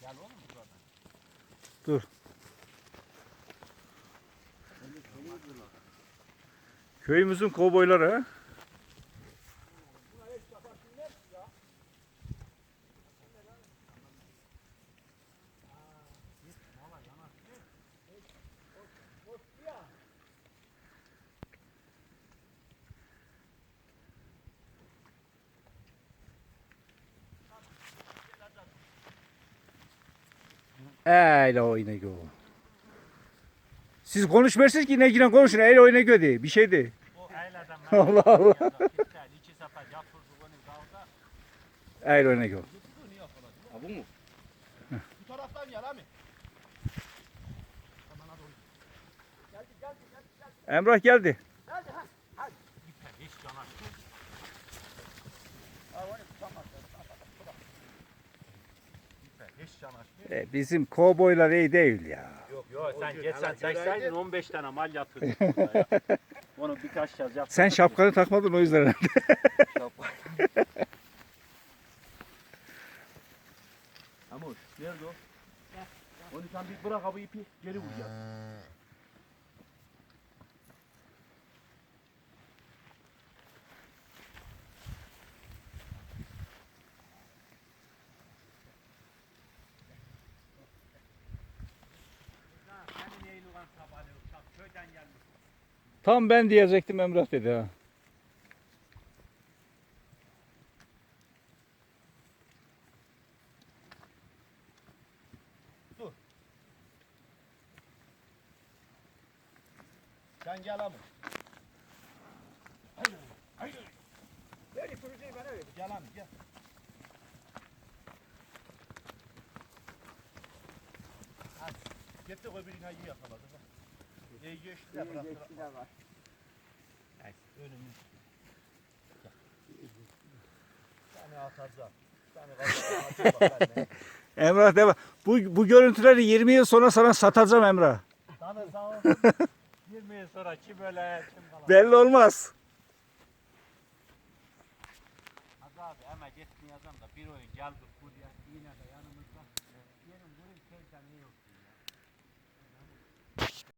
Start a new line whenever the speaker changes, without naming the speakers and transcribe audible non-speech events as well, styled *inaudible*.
Gel oğlum buradan.
Dur. Köyümüzün kovboyları. Ha? Öyle o inek o. Siz konuşmuyorsunuz ki inekle konuşun. Öyle o o değil. Bir şey değil. *laughs* Allah Allah. Öyle o.
Ha bu mu?
Bu taraftan gel abi.
Emrah geldi.
Hiç canaş.
E, bizim kovboylar iyi değil ya.
Yok yok sen geçsen çekseydin
günaydın.
15 tane mal yatırdın burada *laughs* ya. Onu birkaç yaz yap.
Sen şapkanı takmadın o yüzden. *laughs*
Ama nerede o? Onu sen bir bırak abi ipi geri vuracağız.
Köyden gelmiş.
Tam ben diyecektim Emrah dedi ha.
Sen gel abi. Hayır, hayır. Ver ipurucuyu bana ver. Gel abi gel. Hadi. Getir öbürünü iyi yakaladı. De atacağım.
Emrah de bu, bu görüntüleri 20 yıl sonra sana satacağım Emrah.
Tanı sağ ol. 20 yıl sonra kim öyle kim kalan. *laughs*
Belli olmaz.
Hadi abi hemen gitmeyeceğim da bir oyun geldik buraya yine de yanımızda.